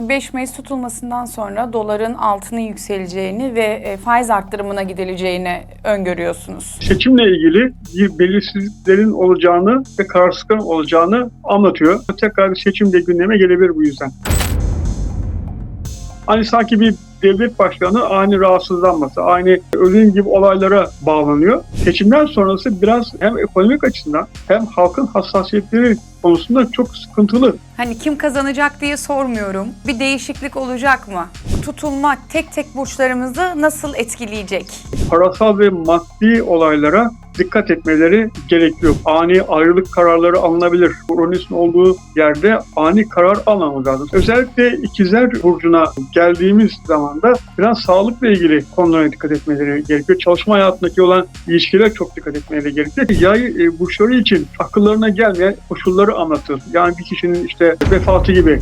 5 Mayıs tutulmasından sonra doların altının yükseleceğini ve e, faiz arttırımına gidileceğini öngörüyorsunuz. Seçimle ilgili bir belirsizliklerin olacağını ve kararsızlıkların olacağını anlatıyor. Tekrar bir seçim de gündeme gelebilir bu yüzden. Hani sanki bir devlet başkanı ani rahatsızlanması, ani ölüm gibi olaylara bağlanıyor. Seçimden sonrası biraz hem ekonomik açısından hem halkın hassasiyetleri konusunda çok sıkıntılı. Hani kim kazanacak diye sormuyorum. Bir değişiklik olacak mı? Tutulmak tek tek burçlarımızı nasıl etkileyecek? Parasal ve maddi olaylara dikkat etmeleri gerekiyor. Ani ayrılık kararları alınabilir. Uranüs'ün olduğu yerde ani karar almamız lazım. Özellikle ikizler burcuna geldiğimiz zaman da biraz sağlıkla ilgili konulara dikkat etmeleri gerekiyor. Çalışma hayatındaki olan ilişkiler çok dikkat etmeleri gerekiyor. Yay e, burçları için akıllarına gelmeyen koşulları anlatır. Yani bir kişinin işte vefatı gibi